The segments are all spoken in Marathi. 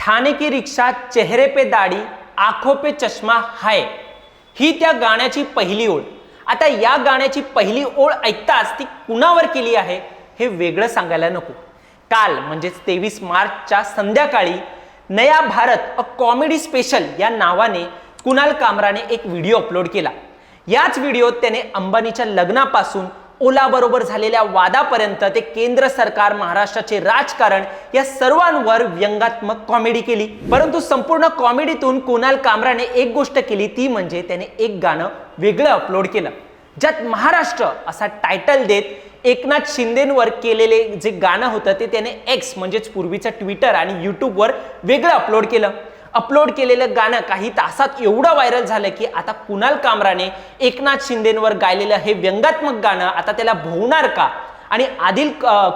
ठाणे की रिक्षा चेहरे पे दाढी आखो पे चष्मा हाय. ही त्या गाण्याची पहिली ओळ. आता या गाण्याची पहिली ओळ ऐकताच ती कुणावर केली आहे हे वेगळं सांगायला नको. काल म्हणजेच तेवीस मार्चच्या संध्याकाळी नया भारत अ कॉमेडी स्पेशल या नावाने कुणाल कामराने एक व्हिडिओ अपलोड केला. याच व्हिडिओत त्याने अंबानीच्या लग्नापासून ओलाबरोबर झालेल्या वादापर्यंत ते केंद्र सरकार महाराष्ट्राचे राजकारण या सर्वांवर व्यंगात्मक कॉमेडी केली. परंतु संपूर्ण कॉमेडीतून कुणाल कामराने एक गोष्ट केली ती म्हणजे त्याने एक गाणं वेगळं अपलोड केलं. ज्यात महाराष्ट्र असा टायटल देत एकनाथ शिंदेंवर केलेले जे गाणं होतं ते त्याने एक्स म्हणजेच पूर्वीचं ट्विटर आणि यूट्यूबवर वेगळं अपलोड केलं. अपलोड केलेलं गाणं काही तासात एवढं व्हायरल झालं की आता कुणाल कामराने एकनाथ शिंदेंवर गायलेलं हे व्यंगात्मक गाणं आता त्याला भोवणार का? आणि आदिल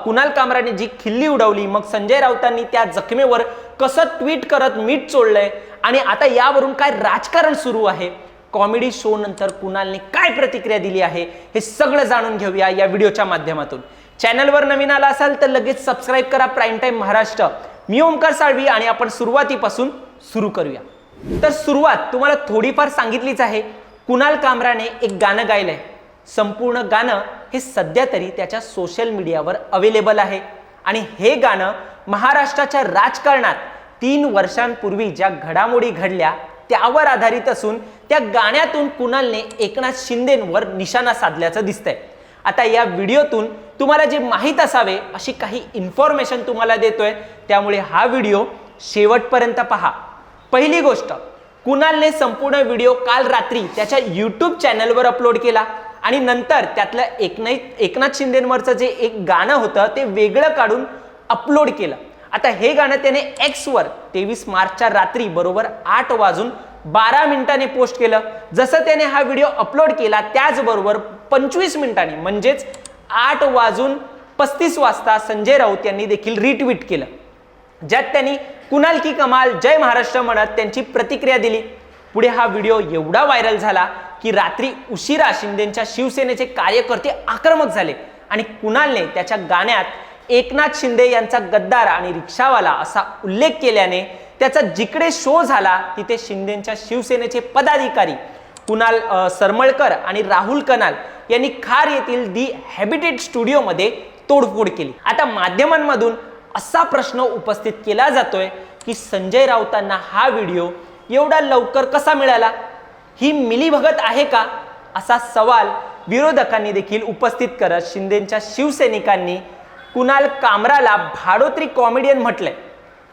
कुणाल कामराने जी खिल्ली उडवली मग संजय राऊतांनी त्या जखमेवर कसं ट्विट करत मीठ चोडलंय आणि आता यावरून काय राजकारण सुरू आहे? कॉमेडी शो नंतर कुणालने काय प्रतिक्रिया दिली आहे? हे सगळं जाणून घेऊया या व्हिडिओच्या माध्यमातून. चॅनलवर नवीन आला असाल तर लगेच सबस्क्राईब करा. Prime time Maharashtra. मी ओमकार साळवी आणि आपण सुरुवातीपासून सुरू करूया. तर सुरुवात तुम्हाला थोडीफार सांगितलीच आहे. कुणाल कामराने एक गाणं गायलंय. संपूर्ण गाणं हे सध्या तरी त्याच्या सोशल मीडियावर अवेलेबल आहे. आणि हे गाणं महाराष्ट्राच्या राजकारणात तीन वर्षांपूर्वी ज्या घडामोडी घडल्या त्यावर आधारित असून त्या गाण्यातून कुणालने एकनाथ शिंदेंवर निशाणा साधल्याचं दिसतंय. आता या व्हिडिओतून तुम्हाला जे माहीत असावे अशी काही इन्फॉर्मेशन तुम्हाला देतोय त्यामुळे हा व्हिडिओ शेवटपर्यंत पहा. पहिली गोष्ट कुणालने संपूर्ण व्हिडिओ काल रात्री त्याच्या यूट्यूब चॅनलवर अपलोड केला? आणि नंतर त्यातलं एकनाथ एकनाथ शिंदेवरचं जे एक गाणं होतं ते वेगळं काढून अपलोड केलं. आता हे गाणं त्याने एक्सवर तेवीस मार्चच्या रात्री बरोबर आठ वाजून बारा मिनिटांनी पोस्ट केलं. जसं त्याने हा व्हिडिओ अपलोड केला त्याचबरोबर पंचवीस मिनिटांनी म्हणजेच आठ वाजून पस्तीस वाजता संजय राऊत यांनी देखील रिट्विट केलं. ज्यात त्यांनी कुणाल की कमाल जय महाराष्ट्र म्हणत त्यांची प्रतिक्रिया दिली. पुढे हा व्हिडिओ एवढा व्हायरल झाला की रात्री उशिरा शिंदेच्या शिवसेनेचे कार्यकर्ते आक्रमक झाले आणि कुणालने त्याच्या गाण्यात एकनाथ शिंदे यांचा गद्दार आणि रिक्षावाला असा उल्लेख केल्याने त्याचा जिकडे शो झाला तिथे शिंदेच्या शिवसेनेचे पदाधिकारी कुणाल सरमळकर आणि राहुल कनाल यांनी खार येथील दी हॅबिटेट स्टुडिओमध्ये तोडफोड केली. आता माध्यमांमधून असा प्रश्न उपस्थित केला जातोय की संजय राऊतांना हा व्हिडिओ एवढा लवकर कसा मिळाला? ही मिलीभगत आहे का? असा सवाल विरोधकांनी देखील उपस्थित करत शिंदेच्या शिवसैनिकांनी कुणाल कामराला भाडोत्री कॉमेडियन म्हटलंय.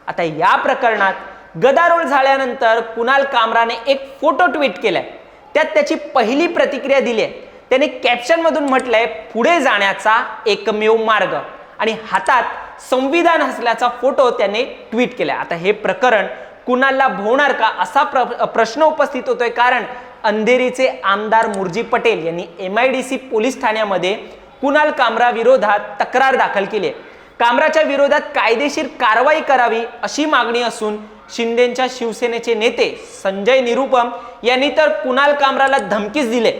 आता या प्रकरणात गदारोळ झाल्यानंतर कुणाल कामराने एक फोटो ट्विट केलाय. त्यात त्याची पहिली प्रतिक्रिया दिली आहे त्याने कॅप्शनमधून म्हटलंय पुढे जाण्याचा एकमेव मार्ग. आणि हातात संविधान असल्याचा फोटो त्याने ट्विट केला. आता हे प्रकरण कुणालला भोवणार का? असा प्र प्रश्न उपस्थित होतोय. कारण अंधेरीचे आमदार मुरजी पटेल यांनी M I D C police ठाण्यामध्ये कुणाल कामरा विरोधात तक्रार दाखल केली आहे. कामराच्या विरोधात कायदेशीर कारवाई करावी अशी मागणी असून शिंदेच्या शिवसेनेचे नेते संजय निरुपम यांनी तर कुणाल कामराला धमकीच दिले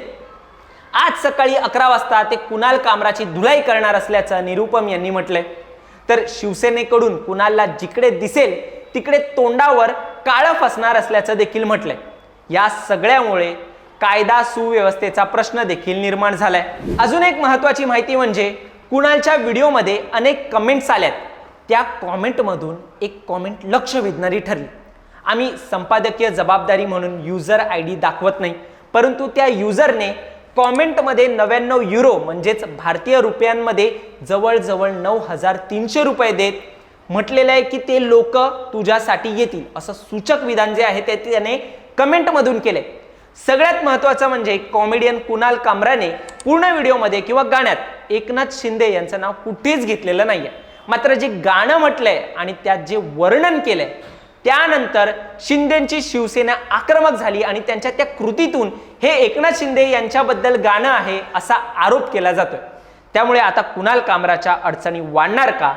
आज सकाळी अकरा वाजता ते कुणाल कामराची धुलाई करणार असल्याचं निरुपम यांनी म्हटलंय. तर शिवसेनेकडून कुणाला जिकडे दिसेल तिकडे तोंडावर काळं फसणार असल्याचं देखील म्हटलंय. या सगळ्यामुळे कायदा सुव्यवस्थेचा प्रश्न देखील निर्माण झालाय. अजून एक महत्वाची माहिती म्हणजे कुणालच्या व्हिडिओमध्ये अनेक कमेंट्स आल्यात. त्या कॉमेंटमधून एक कॉमेंट लक्ष वेधणारी ठरली. आम्ही संपादकीय जबाबदारी म्हणून युजर आय डी दाखवत नाही परंतु त्या युजरने कॉमेंटमध्ये नव्याण्णव युरो म्हणजेच भारतीय रुपयांमध्ये जवळजवळ नऊ हजार तीनशे रुपये देत म्हटलेलं आहे की ते लोक तुझ्यासाठी येतील. असं सूचक विधान जे आहे ते त्याने कमेंटमधून केले सगळ्यात महत्त्वाचं म्हणजे कॉमेडियन कुणाल कामराने पूर्ण व्हिडिओमध्ये किंवा गाण्यात एकनाथ शिंदे यांचं नाव कुठेच घेतलेलं नाहीये. मात्र जे गाणं म्हटलंय आणि त्यात जे वर्णन केलंय त्यानंतर शिंदेची शिवसेना आक्रमक झाली आणि त्यांच्या त्या कृतीतून हे एकनाथ शिंदे यांच्याबद्दल गाणं आहे असा आरोप केला जातोय. त्यामुळे आता कुणाल कामराच्या अडचणी वाढणार का?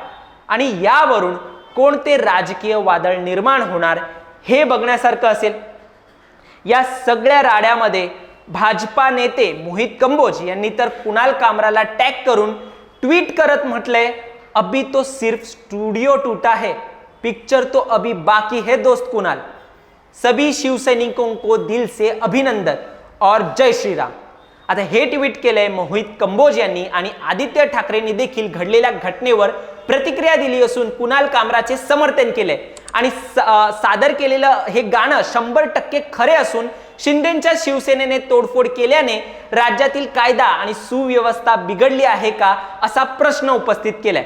आणि यावरून कोणते राजकीय वादळ निर्माण होणार हे बघण्यासारखं असेल. या सगळ्या राड्यामध्ये भाजपा नेते मोहित कंबोज यांनी तर कुणाल कामराला टॅग करून ट्विट करत म्हटलंय अभी तो सिर्फ स्टुडिओ टूटा है. पिक्चर तो अभी बाकी है दोस्त कुणाल। सभी शिवसैनिकों को दिल से अभिनंदन और जय श्रीराम। आता हे ट्विट केलंय मोहित कंबोज यांनी आणि आदित्य ठाकरेंनी देखील घडलेल्या घटनेवर प्रतिक्रिया दिली असून कुणाल कामराचे समर्थन केलंय. आणि स- सादर केलेलं हे गाणं शंभर टक्के खरे असून शिंदेच्या शिवसेनेने तोडफोड केल्याने राज्यातील कायदा आणि सुव्यवस्था बिघडली आहे का असा प्रश्न उपस्थित केलाय.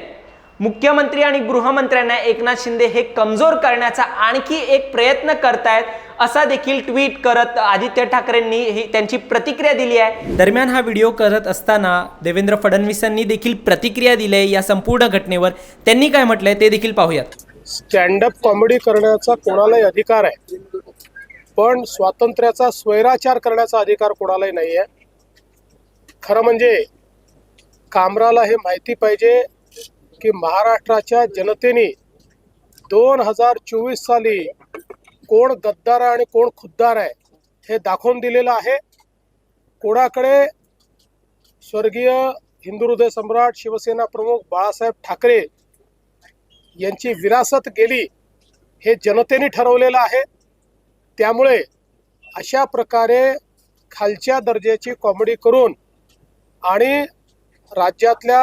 मुख्यमंत्री आणि गृहमंत्र्यांना एकनाथ शिंदे हे कमजोर करण्याचा आणखी एक प्रयत्न करतायत असा देखील ट्विट करत आदित्य ठाकरेंनी ही त्यांची प्रतिक्रिया दिली आहे. दरम्यान हा व्हिडिओ करत असताना देवेंद्र फडणवीसांनी देखील प्रतिक्रिया दिली आहे या संपूर्ण घटनेवर. त्यांनी काय म्हटलंय ते देखील पाहूयात. स्टँडअप कॉमेडी करण्याचा कोणालाही अधिकार आहे पण स्वातंत्र्याचा स्वैराचार करण्याचा अधिकार कोणालाही नाही आहे खरं म्हणजे कामराला हे माहिती पाहिजे की महाराष्ट्राच्या जनतेने दोन हजार चोवीस साली कोण गद्दार आहे आणि कोण खुद्दार आहे हे दाखवून दिलेलं आहे. कोणाकडे स्वर्गीय हिंदू हृदय सम्राट शिवसेना प्रमुख बाळासाहेब ठाकरे यांची विरासत गेली हे जनतेने ठरवलेलं आहे. त्यामुळे अशा प्रकारे खालच्या दर्जाची कॉमेडी करून आणि राज्यातल्या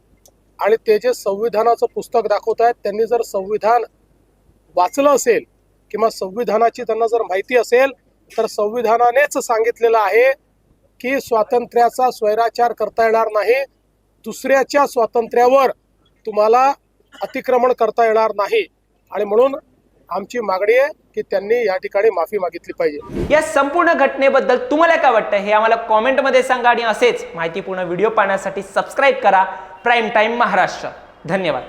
आणि ते जे संविधानाचं पुस्तक दाखवत आहेत त्यांनी जर संविधान वाचलं असेल किंवा संविधानाची त्यांना जर माहिती असेल तर संविधानानेच सांगितलेलं आहे की स्वातंत्र्याचा स्वैराचार करता येणार नाही. दुसऱ्याच्या स्वातंत्र्यावर तुम्हाला अतिक्रमण करता येणार नाही. आणि म्हणून आमची मागणी आहे की त्यांनी या ठिकाणी माफी मागितली पाहिजे. या संपूर्ण घटनेबद्दल तुम्हाला काय वाटतं हे आम्हाला कॉमेंटमध्ये सांगा आणि असेच माहितीपूर्ण व्हिडिओ पाहण्यासाठी सबस्क्राईब करा. प्राईम टाईम महाराष्ट्र धन्यवाद.